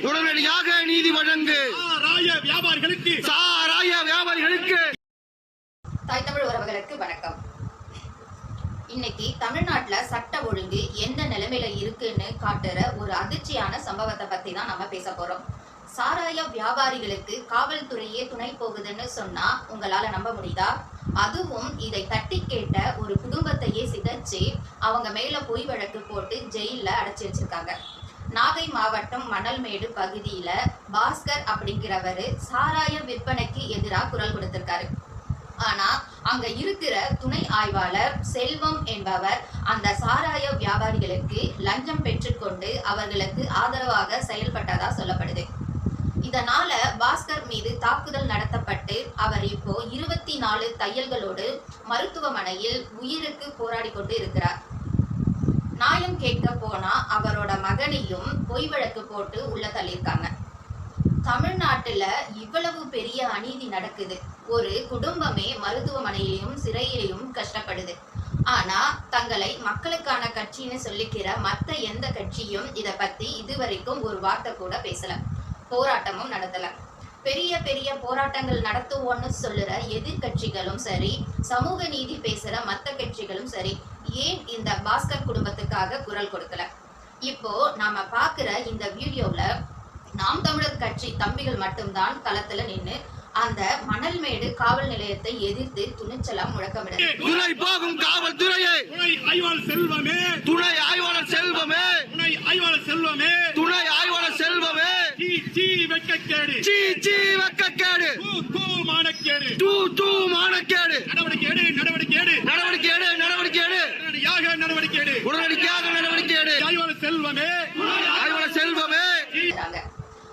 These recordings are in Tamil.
உடனடியாக நீதி வழங்கு. சாராய வியாபாரிகளுக்கு. சாராய வியாபாரிகளுக்கு. தாய் தமிழ் உறவுகளுக்கு வணக்கம். இன்னைக்கு தமிழ்நாட்டுல சட்ட ஒழுங்கு எந்த நிலைமையில இருக்குன்னு காட்டுற ஒரு அதிர்ச்சியான சம்பவத்தை பத்தி தான் நம்ம பேச போறோம். சாராய வியாபாரிகளுக்கு காவல்துறையே துணை போகுதுன்னு சொன்னா உங்களால நம்ப முடியுதா? அதுவும் இதை தட்டி கேட்ட ஒரு குடும்பத்தையே சிதைச்சு அவங்க மேல பொய் வழக்கு போட்டு ஜெயில்ல அடைச்சி வச்சிருக்காங்க. நாகை மாவட்டம் மணல்மேடு பகுதியில பாஸ்கர் அப்படிங்கிறவரு சாராய விற்பனைக்கு எதிராக குரல் கொடுத்திருக்காரு. ஆனா அங்க இருக்கிற துணை ஆய்வாளர் செல்வம் என்பவர் அந்த சாராய வியாபாரிகளுக்கு லஞ்சம் பெற்றுக்கொண்டு அவர்களுக்கு ஆதரவாக செயல்பட்டதா சொல்லப்படுது. இதனால பாஸ்கர் மீது தாக்குதல் நடத்தப்பட்டு அவர் இப்போ இருபத்தி நாலு தையல்களோடு மருத்துவமனையில் உயிருக்கு போராடி கொண்டு இருக்கிறார். மகனையும் பொய் வழக்கு போட்டு உள்ள தள்ளியிருக்காங்க. தமிழ்நாட்டுல இவ்வளவு பெரிய அநீதி நடக்குது. ஒரு குடும்பமே மருத்துவமனையிலும் சிறையிலையும் கஷ்டப்படுது. ஆனா தங்களை மக்களுக்கான கட்சின்னு சொல்லிக்கிற மத்த எந்த கட்சியும் இத பத்தி இதுவரைக்கும் ஒரு வார்த்தை கூட பேசல. போராட்டமும் நடத்தல. பெரிய பெரிய போராட்டங்கள் நடத்துவோன்னு சொல்லுற எதிர்கட்சிகளும் சரி சமூக நீதி பேசுற மத்த கட்சிகளும் சரி ஏன் இந்த பாஸ்கர் குடும்பத்துக்காக குரல் கொடுக்கல? இப்போ நாம பாக்குற இந்த வீடியோல நாம் தமிழர் கட்சி தம்பிகள் மட்டும்தான் களத்துல நின்னு அந்த மணல்மேடு காவல் நிலையத்தை எதிர்த்து துணிச்சலாம் முழக்கமிடுது துணை போகும் காவல்துறையே! துணை ஆய்வாளர் செல்வமே! துணை ஆய்வாளர் செல்வமே! துணை ஆய்வாளர் செல்வமே! துணை ஆய்வாளர் செல்வமே! சீ வெட்கக்கேடு சீ சீ வெக்கக்கேடு! தூ தூ மானக்கேடு! தூ தூ மானக்கேடு! நடவடிக்கை எடு நடவடிக்கை எடு! நடவடிக்கை எடு நடவடிக்கை எடு! உடனடியாக நடவடிக்கை எடு! உடனடியாக நடவடிக்கை எடு ஆய்வாளர் செல்வமே ஆய்வாளர் செல்வமே இருக்கிறாங்க.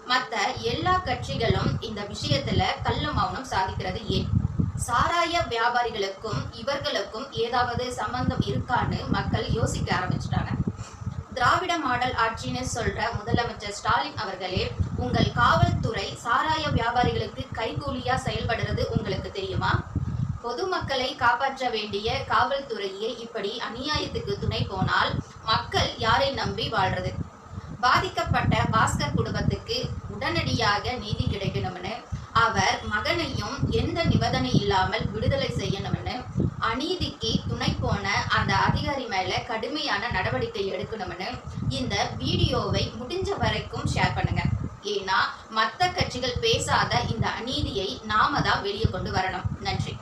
மற்ற எல்லா கட்சிகளும் இந்த விஷயத்துல கள்ள மௌனம் சாதிக்கிறது ஏன்? சாராய வியாபாரிகளுக்கும் இவர்களுக்கும் ஏதாவது சம்பந்தம் இருக்கான்னு மக்கள் யோசிக்க ஆரம்பிச்சிட்டாங்க. திராவிட மாடல் ஆட்சின்னு சொல்ற முதலமைச்சர் ஸ்டாலின் அவர்களே உங்கள் காவல்துறை சாராய வியாபாரிகளுக்கு கைகூலியா செயல்படுறது உங்களுக்கு தெரியுமா? பொதுமக்களை காப்பாற்ற வேண்டிய காவல்துறையே இப்படி அநியாயத்துக்கு துணை போனால் மக்கள் யாரை நம்பி வாழ்றது? பாதிக்கப்பட்ட பாஸ்கர் குடும்பத்துக்கு உடனடியாக நீதி கிடைக்கணும்னு அவர் மகனையும் எந்த நிபந்தனை இல்லாமல் விடுதலை செய்யணும்னு அநீதிக்கு துணை போன அந்த அதிகாரி மேல கடுமையான நடவடிக்கை எடுக்கணும்னு இந்த வீடியோவை முடிஞ்ச வரைக்கும் ஷேர் பண்ணுங்க. ஏன்னா மற்ற கட்சிகள் பேசாத இந்த அநீதியை நாம தான் வெளியே கொண்டு வரணும். நன்றி.